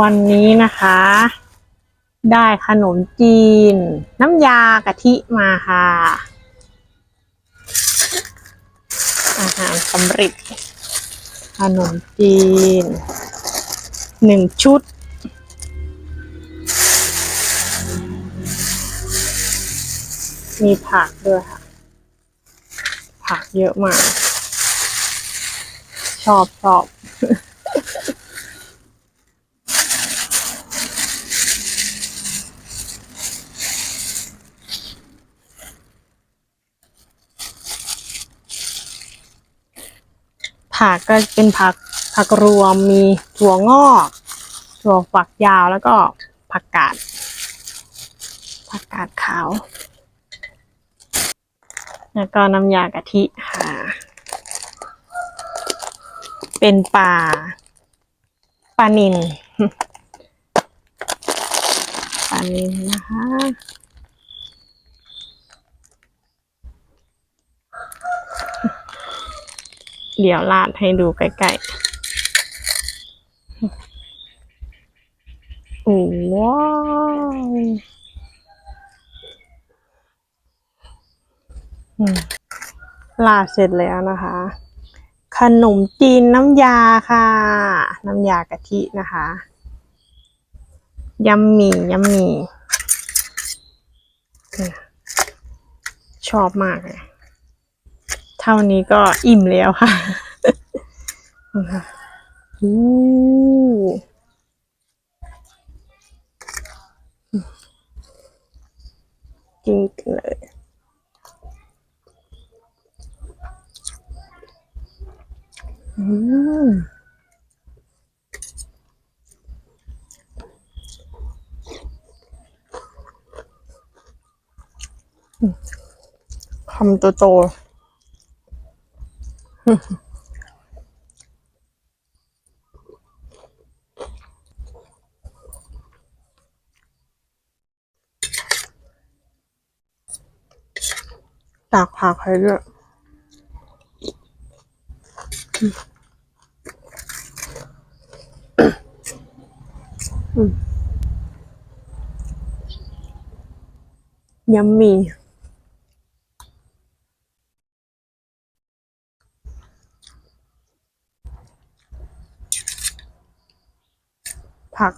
วันนี้นะคะ ได้ขนมจีน น้ำยากะทิมาค่ะ อาหารสำเร็จขนมจีนหนึ่งชุด มีผักด้วยค่ะ ผักเยอะมาก ชอบชอบ ผักก็เป็นผักผักรวมมีถั่วงอกถั่วฝักยาวแล้วก็ผักกาดผักกาดขาว แล้วก็น้ำยากะทิค่ะ เป็นปลาปลานินปลานินนะคะ เดี๋ยวลาดให้ดูใกล้ๆ โอ้ว้าวลาดเสร็จแล้วนะคะ ขนมจีนน้ำยาค่ะ น้ำยากะทินะคะยำหมี่ยำหมี่ชอบมากเลย ท่านี้ก็อิ่มแล้วค่ะอู้กินเลยอืมคำโตๆตากผักให้ด้วยอืมยัมมี่ ผัก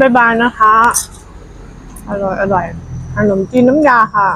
บ๊ายบายนะคะ อร่อย อร่อยขนมจีนน้ำยาค่ะ